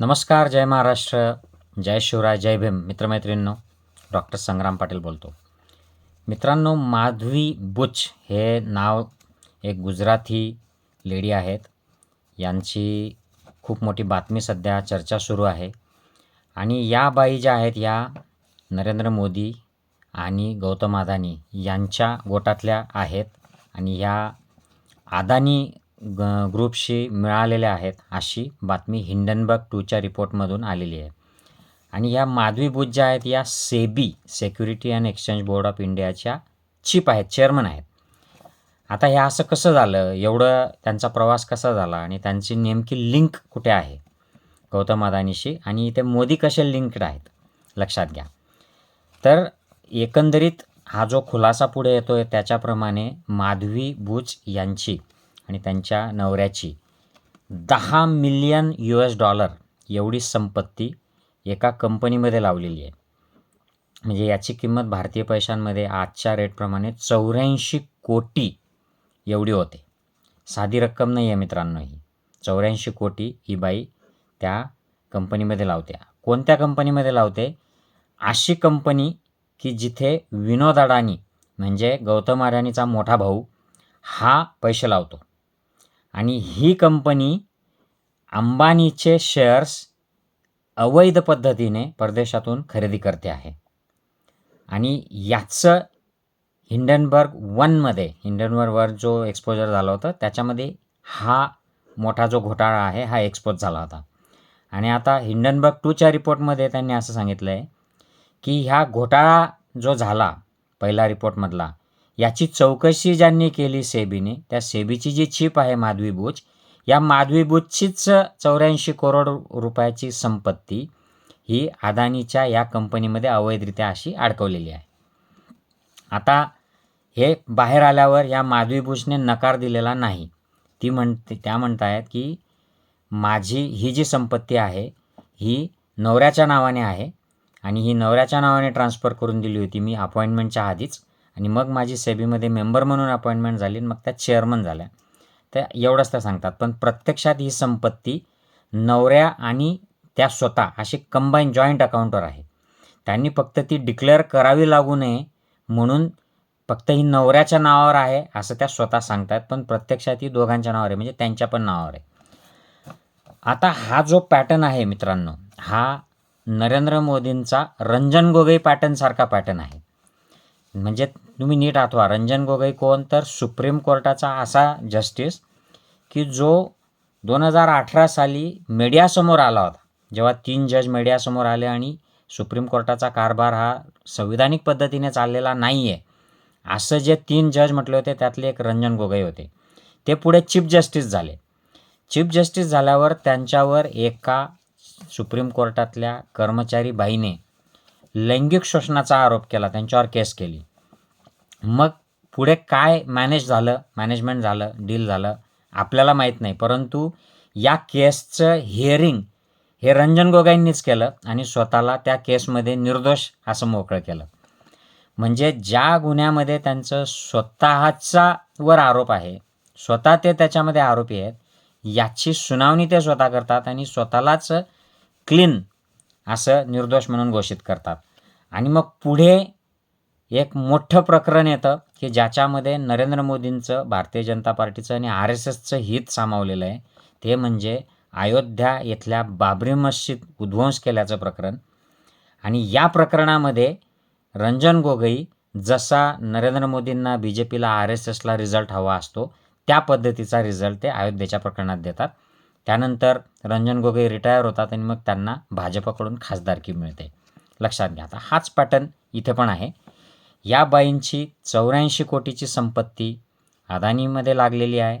नमस्कार जय महाराष्ट्र जय शिवराय जय भीम. मित्रमैत्रिणींनो डॉक्टर संग्राम पाटील बोलतो. मित्रांनो माधवी बुच हे नाव एक गुजराती लेडी आहेत. यांची खूप मोठी बातमी सध्या चर्चा सुरू आहे. आणि या बाई ज्या आहेत या नरेंद्र मोदी आणि गौतम अदानी यांच्या गोटातल्या आहेत. आणि ह्या अदानी ग ग्रुपशी मिळालेल्या आहेत अशी बातमी हिंडनबर्ग टूच्या रिपोर्टमधून आलेली आहे. आणि या माधवी बुच ज्या आहेत या SEBI security and exchange board of इंडियाच्या चीफ आहेत चेअरमन आहेत. आता हे असं कसं झालं? एवढं त्यांचा प्रवास कसा झाला? आणि त्यांची नेमकी लिंक कुठे आहे? गौतम अदानीशी. आणि इथे मोदी कसे लिंक्ड आहेत? लक्षात घ्या. तर एकंदरीत हा जो खुलासा पुढे येतो आहे त्याच्याप्रमाणे माधवी भुज यांची आणि त्यांच्या नवऱ्याची. दहा मिलियन यू एस डॉलर एवढी संपत्ती एका कंपनीमध्ये लावलेली आहे. म्हणजे याची किंमत भारतीय पैशांमध्ये आजच्या रेटप्रमाणे चौऱ्याऐंशी कोटी एवढी होते. साधी रक्कम नाही आहे मित्रांनो ही. चौऱ्याऐंशी कोटी ही बाई त्या कंपनीमध्ये लावते. कोणत्या कंपनीमध्ये लावते? अशी कंपनी की जिथे विनोद अडाणी म्हणजे गौतम अडाणीचा मोठा भाऊ हा पैसे लावतो. आणि ही कंपनी अंबानीचे शेअर्स अवैध पद्धतीने परदेशातून खरेदी करते आहे. आणि याचं हिंडनबर्ग वनमध्ये हिंडनबर्गवर जो एक्सपोजर झाला होता त्याच्यामध्ये हा मोठा जो घोटाळा आहे हा एक्सपोज झाला होता. आणि आता हिंडनबर्ग टूच्या रिपोर्टमध्ये त्यांनी असं सांगितलं आहे की ह्या घोटाळा जो झाला पहिला रिपोर्टमधला याची चौकशी ज्यांनी केली सेबीने त्या सेबीची जी चीप आहे माधवी बुच या माधवी बुचचीच चौऱ्याऐंशी करोड रुपयाची संपत्ती ही अदानीच्या या कंपनीमध्ये अवैधरित्या अशी अडकवलेली आहे. आता हे बाहेर आल्यावर या माधवी बुचने नकार दिलेला नाही. ती म्हणते त्या म्हणत आहेत की माझी ही जी संपत्ती आहे ही नवऱ्याच्या नावाने आहे आणि ही नवऱ्याच्या नावाने ट्रान्सफर करून दिली होती मी अपॉइंटमेंटच्या आधीच आणि मग माझी सेबीमध्ये मेंबर म्हणून अपॉइंटमेंट झाली मग त्या चेअरमन झाल्या. तर एवढंच त्या सांगतात. पण प्रत्यक्षात ही संपत्ती नवऱ्या आणि त्या स्वतः अशी कंबाईन जॉईंट अकाउंटवर आहे. त्यांनी फक्त ती डिक्लेअर करावी लागू नये म्हणून फक्त ही नवऱ्याच्या नावावर आहे असं त्या स्वतः सांगतात. पण प्रत्यक्षात ही दोघांच्या नावावर आहे. म्हणजे त्यांच्या पण नावावर आहे. आता हा जो पॅटर्न आहे मित्रांनो हा नरेंद्र मोदींचा रंजन गोगोई पॅटर्नसारखा पॅटर्न आहे. म्हणजे तुम्ही नीट आठवा. रंजन गोगोई कोण? तर सुप्रीम कोर्टाचा असा जस्टिस की जो दोन हजार अठरा साली मीडियासमोर आला होता. जेव्हा तीन जज मीडियासमोर आले आणि सुप्रीम कोर्टाचा कारभार हा संविधानिक पद्धतीने चाललेला नाही आहे असं जे तीन जज म्हटले होते त्यातले एक रंजन गोगोई होते. ते पुढे चीफ जस्टिस झाले. चीफ जस्टिस झाल्यावर त्यांच्यावर एका सुप्रीम कोर्टातल्या कर्मचारी बाईने लैंगिक शोषणाचा आरोप केला. त्यांच्यावर केस केली. मग पुढे काय मॅनेज झालं? मॅनेजमेंट झालं डील झालं? आपल्याला माहीत नाही. परंतु या केसचं हिअरिंग हे रंजन गोगाईंनीच केलं आणि स्वतःला त्या केसमध्ये निर्दोष असं मोकळं केलं. म्हणजे ज्या गुन्ह्यामध्ये त्यांचं स्वतःचा वर आरोप आहे स्वतः ते त्याच्यामध्ये आरोपी आहेत याची सुनावणी ते स्वतः करतात आणि स्वतःलाच क्लीन असं निर्दोष म्हणून घोषित करतात. आणि मग पुढे एक मोठं प्रकरण येतं की ज्याच्यामध्ये नरेंद्र मोदींचं भारतीय जनता पार्टीचं आणि आर एस एसचं हित सामावलेलं आहे. ते म्हणजे अयोध्या येथल्या बाबरी मस्जिद उद्ध्वंस केल्याचं प्रकरण. आणि या प्रकरणामध्ये रंजन गोगोई जसा नरेंद्र मोदींना बी जे पीला आर एस एसला रिझल्ट हवा असतो त्या पद्धतीचा रिझल्ट ते अयोध्येच्या प्रकरणात देतात. त्यानंतर रंजन गोगोई रिटायर होतात आणि मग त्यांना भाजपकडून खासदारकी मिळते. लक्षात घ्या आता हाच पॅटर्न इथे पण आहे. या बाईंची चौऱ्याऐंशी कोटीची संपत्ती अदानीमध्ये लागलेली आहे.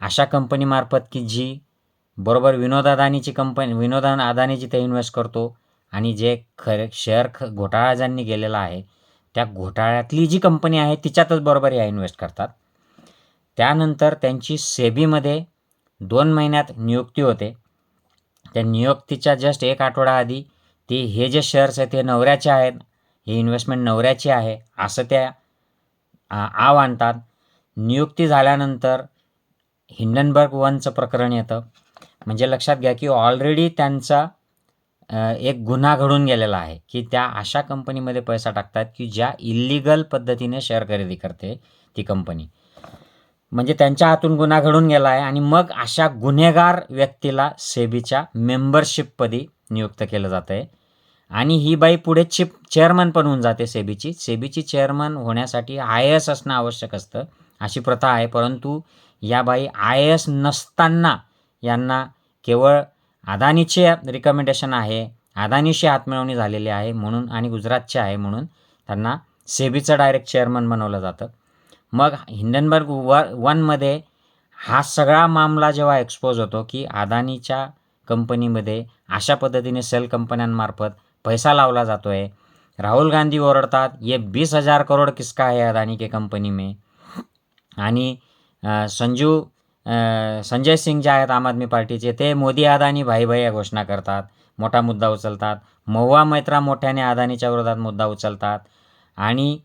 अशा कंपनीमार्फत की जी बरोबर विनोद अदानीची कंपनी विनोद अदानी जिथे इन्व्हेस्ट करतो आणि जे खरे शेअर ख घोटाळा ज्यांनी गेलेला आहे त्या घोटाळ्यातली जी कंपनी आहे तिच्यातच बरोबर या इन्व्हेस्ट करतात. त्यानंतर त्यांची सेबीमध्ये दोन महिन्यात नियुक्ती होते. त्या नियुक्तीच्या जस्ट एक आठवडा आधी ती हे जे शेअर्स आहेत हे नवऱ्याचे आहेत ही इन्व्हेस्टमेंट नवऱ्याची आहे असं त्या आव आणतात नियुक्ती झाल्यानंतर हिंडनबर्ग वनचं प्रकरण येतं. म्हणजे लक्षात घ्या की ऑलरेडी त्यांचा एक गुन्हा घडून गेलेला आहे की त्या अशा कंपनीमध्ये पैसा टाकतात की ज्या इल्लिगल पद्धतीने शेअर खरेदी करते ती कंपनी म्हणजे त्यांच्या हातून गुन्हा घडून गेला आहे आणि मग अशा गुन्हेगार व्यक्तीला सेबीच्या मेंबरशिपपदी नियुक्त केलं जातं आहे आणि ही बाई पुढे चिप चेअरमन पण होऊन जाते सेबीची. सेबीची चेअरमन होण्यासाठी आय ए एस असणं आवश्यक असतं. अशी प्रथा आहे परंतु या बाई आय ए एस नसताना यांना केवळ अदानीचे रिकमेंडेशन आहे अदानीशी हातमिळवणी झालेली आहे म्हणून आणि गुजरातचे आहे म्हणून त्यांना सेबीचं डायरेक्ट चेअरमन बनवलं जातं. मग हिंडनबर्ग व वनमध्ये हा सगळा मामला जेव्हा एक्सपोज होतो की अदानीच्या कंपनीमध्ये अशा पद्धतीने सेल कंपन्यांमार्फत पैसा लावला जातो आहे राहुल गांधी ओरडतात ये बीस हजार करोड किसका है अदानी के कंपनी में? आणि संजू संजय सिंग जे आहेत आम आदमी पार्टीचे ते मोदी अदानी भाई भाई या घोषणा करतात. मोठा मुद्दा उचलतात. महुआ मैत्रा मोठ्याने अदानीच्या विरोधात मुद्दा उचलतात. आणि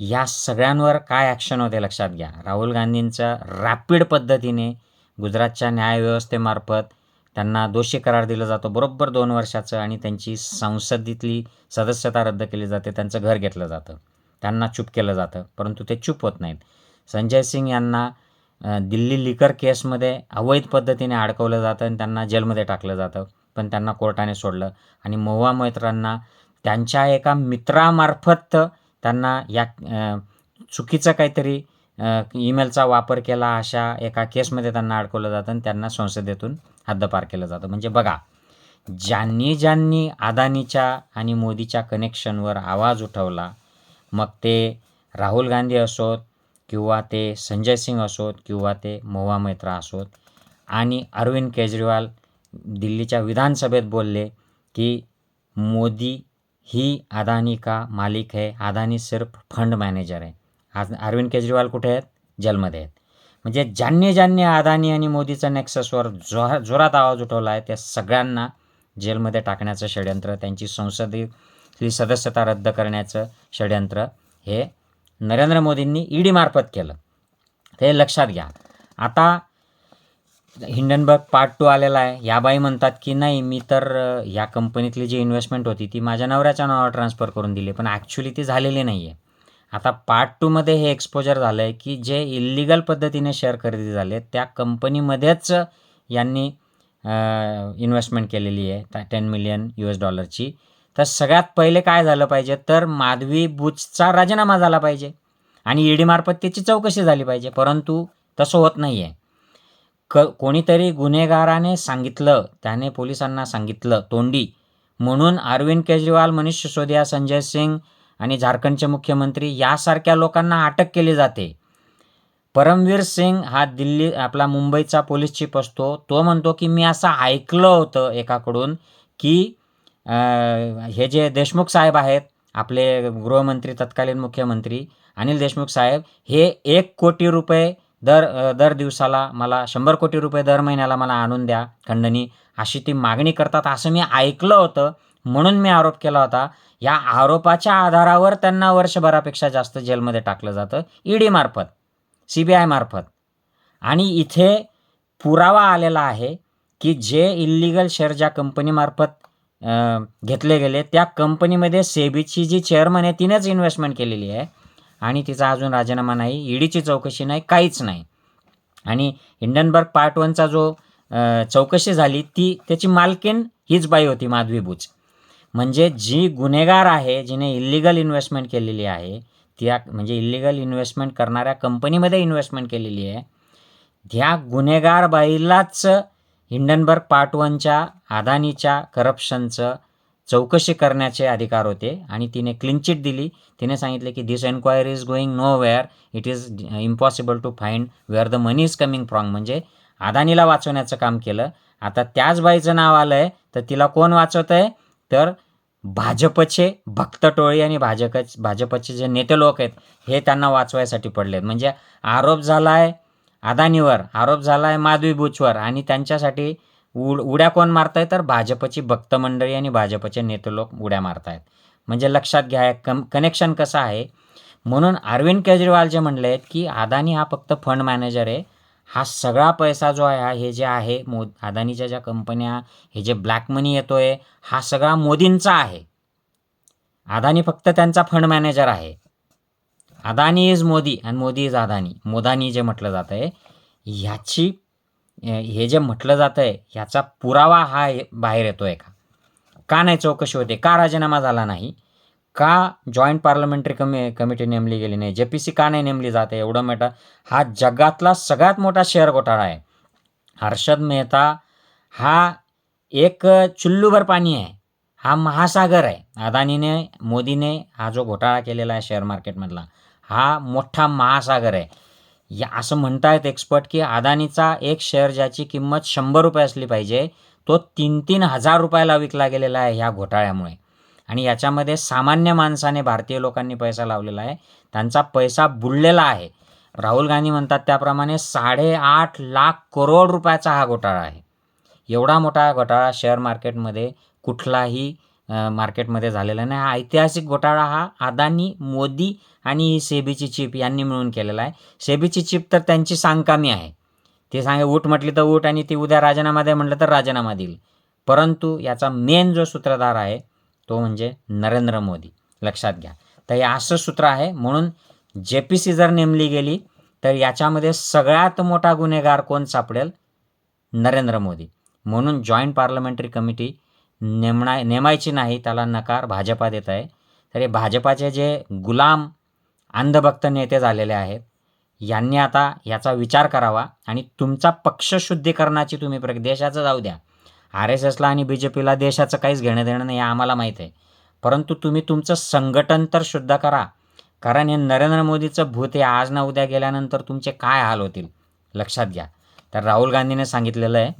या सगळ्यांवर काय ॲक्शन होते लक्षात घ्या. राहुल गांधींचं रॅपिड पद्धतीने गुजरातच्या न्यायव्यवस्थेमार्फत त्यांना दोषी करार दिला जातो. बरोबर दोन वर्षाचं आणि त्यांची संसदेतली सदस्यता रद्द केली जाते त्यांचं घर घेतलं जातं. त्यांना चूप केलं जातं परंतु ते चूप होत नाहीत. संजय सिंग यांना दिल्ली लिकर केसमध्ये अवैध पद्धतीने अडकवलं जातं आणि त्यांना जेलमध्ये टाकलं जातं पण त्यांना कोर्टाने सोडलं. आणि महुआ मैत्रांना त्यांच्या एका मित्रामार्फत त्यांना या चुकीचं काहीतरी ईमेलचा वापर केला अशा एका केसमध्ये त्यांना अडकवलं जातं आणि त्यांना संसदेतून हद्दपार केलं जातं. म्हणजे बघा ज्यांनी ज्यांनी अदानीच्या आणि मोदीच्या कनेक्शनवर आवाज उठवला मग ते राहुल गांधी असोत किंवा ते संजय सिंग असोत किंवा ते मोवा मैत्रा असोत आणि अरविंद केजरीवाल दिल्लीच्या विधानसभेत बोलले की मोदी ही अदानी का मालिक है? अदानी सिर्फ फंड मॅनेजर आहे आज अरविंद केजरीवाल कुठे आहेत? जेलमध्ये आहेत. म्हणजे ज्यांनी ज्यांनी अदानी आणि मोदीचा नेक्ससवर जोरा जोरात आवाज उठवला आहे त्या सगळ्यांना जेलमध्ये टाकण्याचं षडयंत्र त्यांची संसदेतली सदस्यता रद्द करण्याचं षडयंत्र हे नरेंद्र मोदींनी ईडीमार्फत केलं. ते लक्षात घ्या. आता हिंडनबर्ग पार्ट टू आलेला आहे. या बाई म्हणतात की नाही मी तर या कंपनीतली जी इन्व्हेस्टमेंट होती ती माझ्या नवऱ्याच्या नावावर ट्रान्सफर करून दिली पण ॲक्च्युली ती झालेली नाही आहे आता पार्ट टूमध्ये हे एक्सपोजर झालं आहे की जे इल्लिगल पद्धतीने शेअर खरेदी झाले त्या कंपनीमध्येच यांनी इन्व्हेस्टमेंट केलेली आहे टेन मिलियन यू एस डॉलरची तर सगळ्यात पहिले काय झालं पाहिजे? तर माधवी बुचचा राजीनामा झाला पाहिजे. आणि ईडीमार्फत त्याची चौकशी झाली पाहिजे. परंतु तसं होत नाही आहे क कोणीतरी गुन्हेगाराने सांगितलं त्याने पोलिसांना सांगितलं तोंडी. म्हणून अरविंद केजरीवाल मनीष सिसोदिया संजय सिंग आणि झारखंडचे मुख्यमंत्री यासारख्या लोकांना अटक केली जाते. परमवीर सिंग हा दिल्ली आपला मुंबईचा पोलीस चीफ असतो. तो म्हणतो की मी असं ऐकलं होतं एकाकडून की हे जे देशमुख साहेब आहेत आपले गृहमंत्री तत्कालीन मुख्यमंत्री अनिल देशमुख साहेब हे एक कोटी रुपये दर दर दिवसाला मला शंभर कोटी रुपये दर महिन्याला मला आणून द्या खंडणी अशी ती मागणी करतात. असं मी ऐकलं होतं. म्हणून मी आरोप केला होता या आरोपाच्या आधारावर त्यांना वर्षभरापेक्षा जास्त जेलमध्ये टाकलं जातं ईडी मार्फत सी बी आयमार्फत आणि इथे पुरावा आलेला आहे की जे इल्लिगल शेअर ज्या कंपनीमार्फत घेतले गेले त्या कंपनीमध्ये सेबीची जी चेअरमन आहे तिनेच इन्व्हेस्टमेंट केलेली आहे. आणि तिचा अजून राजीनामा नाही ईडीची चौकशी नाही काहीच नाही. आणि हिंडनबर्ग पार्ट वनचा जो चौकशी झाली ती त्याची मालकीन हीच बाई होती माधवी बुच म्हणजे जी गुन्हेगार आहे जिने इल्लिगल इन्व्हेस्टमेंट केलेली आहे त्या म्हणजे इल्लिगल इन्व्हेस्टमेंट करणाऱ्या कंपनीमध्ये इन्व्हेस्टमेंट केलेली आहे त्या गुन्हेगार बाईलाच हिंडनबर्ग पार्ट वनच्या अदानीच्या करप्शनचं चौकशी करण्याचे अधिकार होते आणि तिने क्लिनचिट दिली. तिने सांगितले की this enquiry is going nowhere it is impossible to find where the money is coming from म्हणजे अदानीला वाचवण्याचं काम केलं. आता त्याच बाईचं नाव आलं आहे तर तिला कोण वाचवत आहे तर भाजपचे भक्त टोळी आणि भाजप भाजपचे जे नेते लोक आहेत हे त्यांना वाचवायसाठी पडले आहेत म्हणजे आरोप झाला आहे अदानीवर आरोप झाला आहे माधवी बुचवर आणि त्यांच्यासाठी उड उड्या कोण मारताय? तर भाजपची भक्त मंडळी आणि भाजपचे नेते लोक उड्या मारतायत. म्हणजे लक्षात घ्या कम कनेक्शन कसं आहे? म्हणून अरविंद केजरीवाल जे म्हणले आहेत की अदानी हा फक्त फंड मॅनेजर आहे. हा सगळा पैसा जो आहे हा हे जे आहे मो अदानीच्या ज्या कंपन्या हे जे ब्लॅक मनी येतो आहे हा सगळा मोदींचा आहे. अदानी फक्त त्यांचा फंड मॅनेजर आहे. Adani is Modi and Modi is Adani. Modani जे म्हटलं जातं आहे ह्याची हे जे म्हटलं जातं आहे ह्याचा पुरावा हा हे- बाहेर येतो आहे का? का नाही चौकशी होते? का राजीनामा झाला नाही? का जॉईंट पार्लमेंटरी कमी कमिटी नेमली गेली नाही? जे पी सी का नाही नेमली जाते? एवढं मोठा हा जगातला सगळ्यात मोठा शेअर घोटाळा आहे. हर्षद मेहता हा एक चुल्लूभर पाणी आहे. हा महासागर आहे. अदानीने मोदीने हा जो घोटाळा केलेला आहे शेअर मार्केटमधला हा मोठा महासागर आहे. या असं म्हणतायत एक्सपर्ट की अदानीचा एक शेअर ज्याची किंमत शंभर रुपये असली पाहिजे तो तीन तीन हजार रुपयाला विकला गेलेला आहे ह्या घोटाळ्यामुळे. आणि याच्यामध्ये सामान्य माणसाने भारतीय लोकांनी पैसा लावलेला आहे. त्यांचा पैसा बुडलेला आहे. राहुल गांधी म्हणतात त्याप्रमाणे साडेआठ लाख करोड रुपयाचा हा घोटाळा आहे. एवढा मोठा घोटाळा शेअर मार्केटमध्ये कुठलाही मार्केटमध्ये झालेला नाही. हा ऐतिहासिक घोटाळा हा अदानी मोदी आणि ही सेबीची चिप यांनी मिळून केलेला आहे. सेबीची चिप तर त्यांची सांगकामी आहे. ते सांगे उठ म्हटली तर उठ आणि ती उद्या राजीनामा दे म्हटलं तर राजीनामा देईल. परंतु याचा मेन जो सूत्रधार आहे तो म्हणजे नरेंद्र मोदी. लक्षात घ्या. तर हे असं सूत्र आहे म्हणून जे पी सी जर नेमली गेली तर याच्यामध्ये सगळ्यात मोठा गुन्हेगार कोण सापडेल? नरेंद्र मोदी. म्हणून जॉईंट पार्लमेंटरी कमिटी नेमणा नेमायची नाही त्याला नकार भाजपा देत आहे. तर हे भाजपाचे जे गुलाम अंधभक्त नेते झालेले आहेत यांनी आता याचा विचार करावा आणि तुमचा पक्षशुद्धीकरणाची तुम्ही प्र देशाचं जाऊ द्या. आर एस एसला आणि बी जे पीला देशाचं काहीच घेणं देणं नाही हे आम्हाला माहीत आहे. परंतु तुम्ही तुमचं संघटन तर शुद्ध करा. कारण हे नरेंद्र मोदीचं भूत हे आज ना उद्या गेल्यानंतर तुमचे काय हाल होतील? लक्षात घ्या. तर राहुल गांधीने सांगितलेलं आहे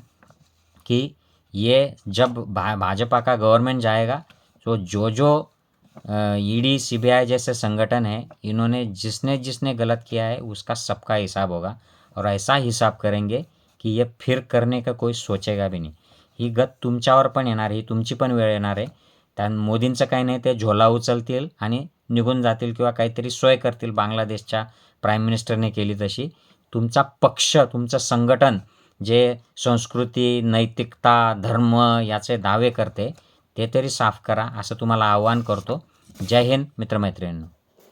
की ये जब भा भाजपा का गवर्नमेंट जाएगा तो जो जो ईडी आय जैसे संगठन है इन्होंने जिसने जिसने गलत किया है उसका सबका हिसाब होगा। और ऐसा हिसाब करेंगे की ये फिर करने का कोई सोचेगा भी नहीं। ही गत तुमच्यावर पण येणार ही तुमची पण वेळ येणार आहे. त्या मोदींचं काही नाही ते झोला उचलतील आणि निघून जातील किंवा काहीतरी सोय करतील बांगलादेशच्या प्राईम मिनिस्टरने केली तशी. तुमचा पक्ष तुमचं संघटन जे संस्कृती नैतिकता धर्म याचे दावे करते ते तरी साफ करा असं तुम्हाला आवाहन करतो. जय हिंद मित्रमैत्रिणींनो.